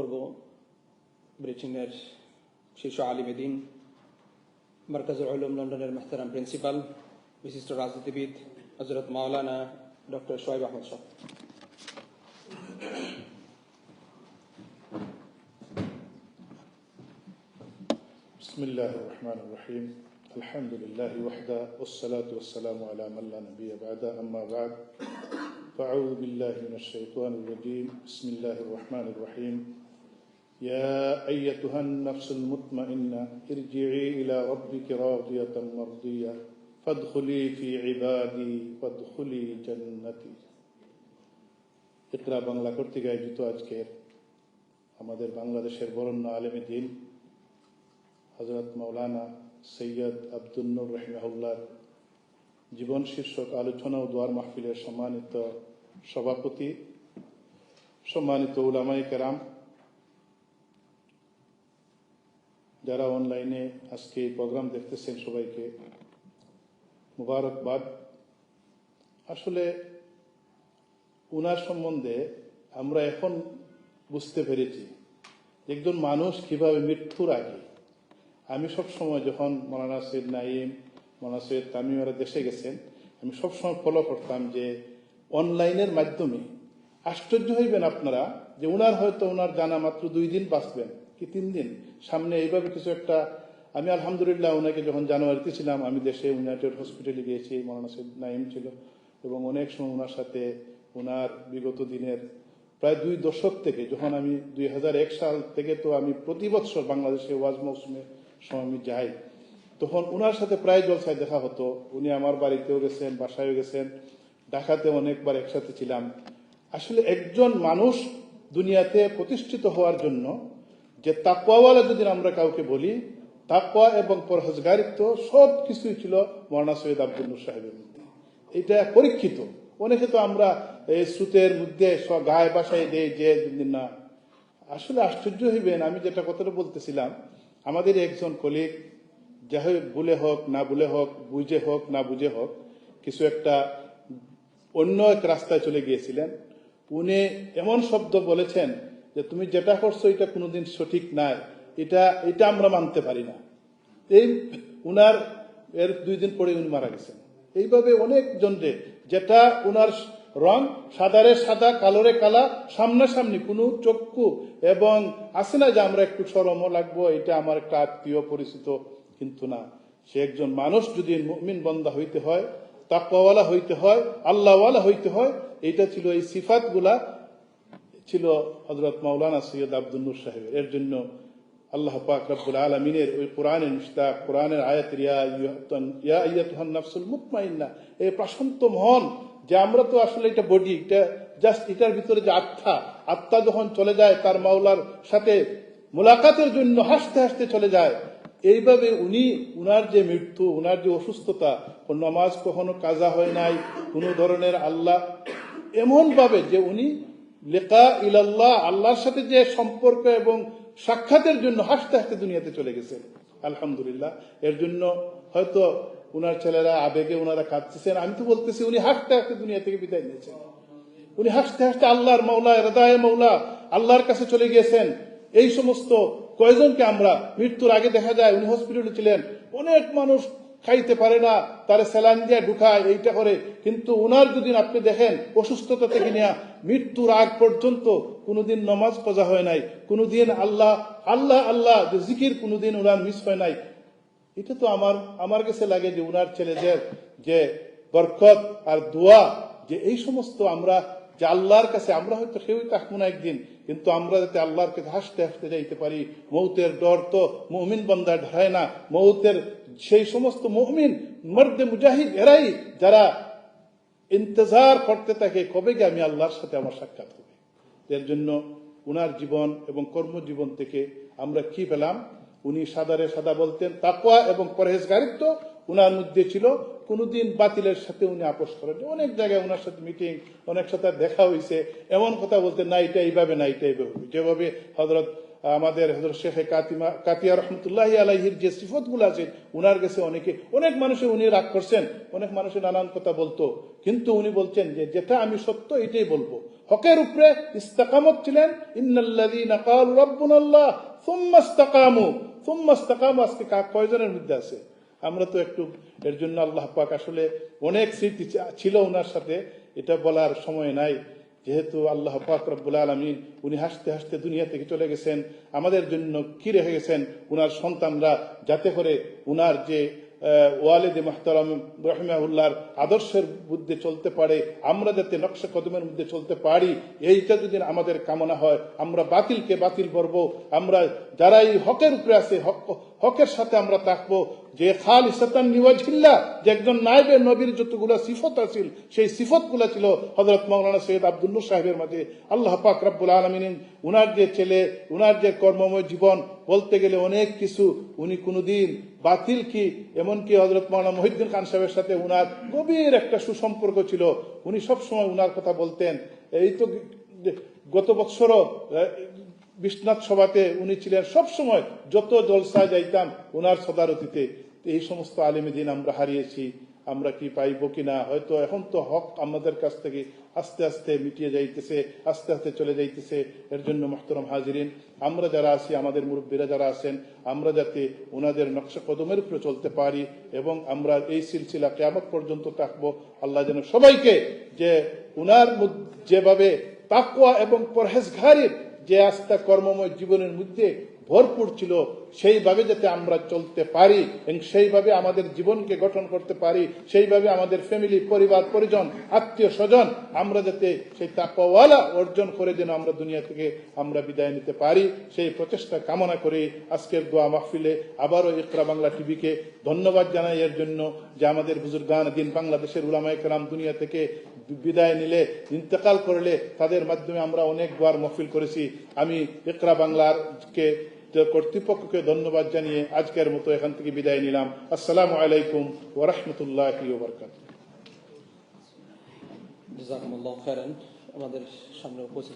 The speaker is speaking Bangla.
করব ব্রিটেনের শীর্ষ আলিমেদিন মার্কাজুল আলম লন্ডনের মেহতারাম প্রিন্সিপাল বিশিষ্ট রাজনীতিবিদ হজরত মাওলানা ডক্টর শোয়েব আহমদ শাহ بسم الله الرحمن الرحيم الحمد لله وحده والصلاة والسلام على من لا نبي بعد أما بعد فأعوذ بالله من الشيطان الرجيم بسم الله الرحمن الرحيم يا أيتها النفس المطمئنة ارجعي إلى ربك راضية مرضية فادخلي في عبادي وادخلي جنتي ইকরা বাংলা কর্তৃক আয়োজিত আজকের আমাদের বাংলাদেশের বরণ্য আলেমী দিন হজরত মৌলানা সৈয়দ আব্দুন্নুর রহিমাহুল্লার জীবন শীর্ষক আলোচনা ও দোয়ার মাহফিলের সম্মানিত সভাপতি সম্মানিত উলামাই কেরাম যারা অনলাইনে আজকে এই প্রোগ্রাম দেখতেছেন সবাইকে, মুবারকবাদ। আসলে উনার সম্বন্ধে আমরা এখন বুঝতে পেরেছি একজন মানুষ কীভাবে মৃত্যুর আগে, আমি সব সময় যখন মৌলানা সৈয়দ নাইম মৌলানা সৈয়দ তামিমারা দেশে গেছেন, আমি সবসময় ফলো করতাম যে অনলাইনের মাধ্যমে আশ্চর্য হইবেন আপনারা যে উনার হয়তো উনার জানা মাত্র দুই দিন বাঁচবেন। কি তিন দিন? সামনে এইভাবে কিছু একটা, আমি আলহামদুলিল্লাহ ওনাকে যখন জানুয়ারিতে ছিলাম, আমি দেশে ইউনাইটেড হসপিটালে গিয়েছি, মৌলানা সৈয়দ নাইম ছিল। এবং অনেক সময় ওনার সাথে ওনার বিগত দিনের প্রায় দুই দশক থেকে, যখন আমি দুই হাজার এক সাল থেকে তো আমি প্রতি বছর বাংলাদেশে ওয়াজ মৌসুমে সময় আমি যাই, তখন ওনার সাথে প্রায় জলসায় দেখা হতো। উনি আমার বাড়িতেও গেছেন, বাসায়ও গেছেন, ঢাকাতে অনেকবার একসাথে ছিলাম। আসলে একজন মানুষ দুনিয়াতে প্রতিষ্ঠিত হওয়ার জন্য যে তাকওয়াওয়ালা যদি আমরা কাউকে বলি, তাকওয়া এবং পরহেজগারিত্ব সব কিছুই ছিল মৌলানা সৈয়দ আব্দুল সাহেবের মধ্যে। এটা পরীক্ষিত। অনেকে তো আমরা এই সুতের মধ্যে গায়ে বাসায় দেই যে না। আসলে আশ্চর্য হইবেন, আমি যেটা কথাটা বলতেছিলাম, আমাদের একজন কলিগ, যাই ভুলে হোক, না বলে হোক, বুঝে হোক, না বুঝে হোক, কিছু একটা অন্য এক রাস্তায় চলে গিয়েছিলেন। উনি এমন শব্দ বলেছেন যে তুমি যেটা করছ, এটা কোনোদিন সঠিক নাই। এটা এটা আমরা মানতে পারি না। এই উনার, এর দুই দিন পরে উনি মারা গেছেন। এইভাবে অনেক জনরে, যেটা উনার রং সাদারে সাদা, কালোরে কালা, সামনাসামনি কোনো চক্ষু এবং আছে না যে আমরা একটু সরমও লাগবো, এটা আমার একটা আত্মীয় পরিচিত কিন্তু না। সে একজন মানুষ যদি মুমিন বন্দা হইতে হয় তাকওয়ালা হইতে হয়, আল্লাহওয়ালা হইতে হয় এটা ছিল এই সিফাতগুলা ছিল হজরত মাওলানা সৈয়দ আব্দুল নূর সাহেবের। এর জন্য আল্লাহ পাক রব্বুল আলমিনের ওই কোরআনের মুস্তাক কোরআনের আয়াত ইয়া আইয়ুহান- ইয়া আইয়াতুহান নাফসুল মুতমাইন্না এই প্রশান্ত মহন যে আমরা তো আসলে এটা বডি, এটা জাস্ট এটার ভিতরে যে আত্মা আত্মা যখন চলে যায় তার মাওলার সাথে মোলাকাতের জন্য হাসতে হাসতে চলে যায়। এইভাবে উনি, উনার যে মৃত্যু, উনার যে অসুস্থতা নামাজ কখনো কাজা হয় নাই, কোনো ধরনের আল্লাহ এমন ভাবে যে উনি লেখা ইলাল্লাহ, আল্লাহর সাথে যে সম্পর্ক এবং সাক্ষাতের জন্য হাসতে হাসতে দুনিয়াতে চলে গেছেন আলহামদুলিল্লাহ। এর জন্য হয়তো উনার ছেলেরা আবেগে ওনারা কাঁদতেছেন। আমি তো বলতেছি, উনি হাসতে হাসতে দুনিয়া থেকে বিদায় নিয়েছেন। উনি হাসতে হাসতে আল্লাহর মৌলা হৃদয় মৌলা আল্লাহর কাছে চলে গিয়েছেন। এই সমস্ত কয়জনকে আমরা মৃত্যুর আগে দেখা যায়, উনি হসপিটালে ছিলেন। অনেক মানুষ খাইতে পারে না, তার স্যালান দিয়ে ঢুকায়, এইটা করে। কিন্তু ওনার যদি আপনি দেখেন, অসুস্থতা থেকে নিয়ে মৃত্যুর আগ পর্যন্ত কোনোদিন নমাজ কজা হয় নাই, কোনোদিন আল্লাহ আল্লাহ আল্লাহ, যে জিকির কোনোদিন ওনার মিস হয় নাই। এটা তো আমার আমার কাছে লাগে যে উনার ছেলেদের যে বরকত আর দোয়া, যে এই সমস্ত আমরা, যে আল্লাহর কাছে, আমরা হয়তো সেও থাকব না একদিন, কিন্তু আমরা যাতে আল্লাহর কাছে হাসতে হাসতে যাইতে পারি, মৌতের ডর তো মৌমিন বন্দা ঢায় না, মৌতের সেই সমস্ত মৌমিন, মর্দে মুজাহিদ এরাই যারা ইন্তজার করতে থাকে, কবে গিয়ে আমি আল্লাহর সাথে আমার সাক্ষাৎ হবে? এর জন্য উনার জীবন এবং কর্মজীবন থেকে আমরা কি পেলাম? উনি সাদারে সাদা বলতেন, তাকওয়া এবং পরহেজগারিত্ব উনার মধ্যে ছিল। কোনোদিন বাতিলের সাথে উনি আপোষ করেন অনেক জায়গায় ওনার সাথে মিটিং অনেক সাথে দেখা হয়েছে এমন কথা বলতেন, না, এটা এইভাবে না, এটা এইভাবে যেভাবে হজরত আমাদের হজরত শেখে কাতিমা, কাতিয়া রহমতুল্লাহ আলাইহির যে সিফতগুলো আছে, উনার কাছে অনেকে, অনেক মানুষে উনি রাগ করছেন, অনেক মানুষে নানান কথা বলতো। কিন্তু উনি বলছেন যে, যেটা আমি সত্য এটাই বলব। হকের উপরে ইস্তাকামত ছিলেন, ইন্নাল্লাযীনা ক্বালু রাব্বুনাল্লাহ, সুম্মা ইস্তাকামু সুম্মা ইস্তাকামু আজকে কয়জনের মধ্যে আছে? আমরা তো একটু, এর জন্য আল্লাহ পাক আসলে অনেক স্মৃতি ছিল ওনার সাথে, এটা বলার সময় নাই। যেহেতু আল্লাহ রব্বুল আলমিন, উনি হাসতে হাসতে দুনিয়া থেকে চলে গেছেন, আমাদের জন্য কি রেখে গেছেন, উনার সন্তানরা যাতে করে উনার যে ওয়ালিদে মাহতারাম রহমাউল্লাহর আদর্শের মধ্যে চলতে পারে, আমরা যাতে নকশা কদমের মধ্যে চলতে পারি, এইটা যদি আমাদের কামনা হয়, আমরা বাতিলকে বাতিল করব, আমরা যারা এই হকের উপরে আছে, হক- হকের সাথে আমরা থাকব। যে খাল ইসাতান নিওয়াজিল্লা যে একজন নাইবে নবীর যতগুলো সিফত আছিল সেই সিফতগুলা ছিল হজরত মৌলানা সৈয়দ আব্দুল্লুর সাহেবের মাঝে। আল্লাহ পাক রব্বুল আলমিন উনার যে ছেলে উনার যে কর্মময় জীবন বলতে গেলে অনেক কিছু উনি কোনোদিন বাতিল কি? এমনকি হজরত মৌলানা মহিউদ্দিন খান সাহেবের সাথে উনার গভীর একটা সুসম্পর্ক ছিল। উনি সবসময় উনার কথা বলতেন। এই তো গত আহ, বিশ্বনাথ সভাতে উনি ছিলেন সবসময় যত জলসায় যাইতাম ওনার সদারতিতে। এই সমস্ত আলেমী দিন আমরা হারিয়েছি, আমরা কি পাইব কিনা? হয়তো এখন তো হক আমাদের কাছ থেকে আস্তে আস্তে মিটিয়ে যাইতেছে, আস্তে আস্তে চলে যাইতেছে। এর জন্য মোহতরম হাজিরিন, আমরা যারা আছি, আমাদের মুরব্বীরা যারা আছেন, আমরা যাতে ওনাদের নকশা কদমের উপরে চলতে পারি এবং আমরা এই সিলসিলা কেয়ামত পর্যন্ত থাকব। আল্লাহ যেন সবাইকে যে উনার মধ্য- যেভাবে তাকুয়া এবং পরহেজগারির যে আস্থা কর্মময় জীবনের মধ্যে ভরপুর ছিল সেইভাবে যাতে আমরা চলতে পারি এবং সেইভাবে আমাদের জীবনকে গঠন করতে পারি, সেইভাবে আমাদের ফ্যামিলি পরিবার, পরিজন, আত্মীয় স্বজন, আমরা যাতে সেই তাকওয়ালা অর্জন করে যেন আমরা দুনিয়া থেকে আমরা বিদায় নিতে পারি, সেই প্রচেষ্টা কামনা করে আজকের দোয়া মাহফিলে আবারও ইকরা বাংলা টিভিকে ধন্যবাদ জানাই। এর জন্য যে আমাদের বুজুর্গান দিন বাংলাদেশের উলামায়ে কেরাম দুনিয়া থেকে বিদায় নিলে, ইন্তেকাল করলে, তাদের মাধ্যমে আমরা অনেক বার মহফিল করেছি। আমি ইকরা বাংলার কর্তৃপক্ষকে ধন্যবাদ জানিয়ে আজকের মতো এখান থেকে বিদায় নিলাম। আসসালামু আলাইকুম ওরহমতুল্লাহ আমাদের সামনে উপস্থিত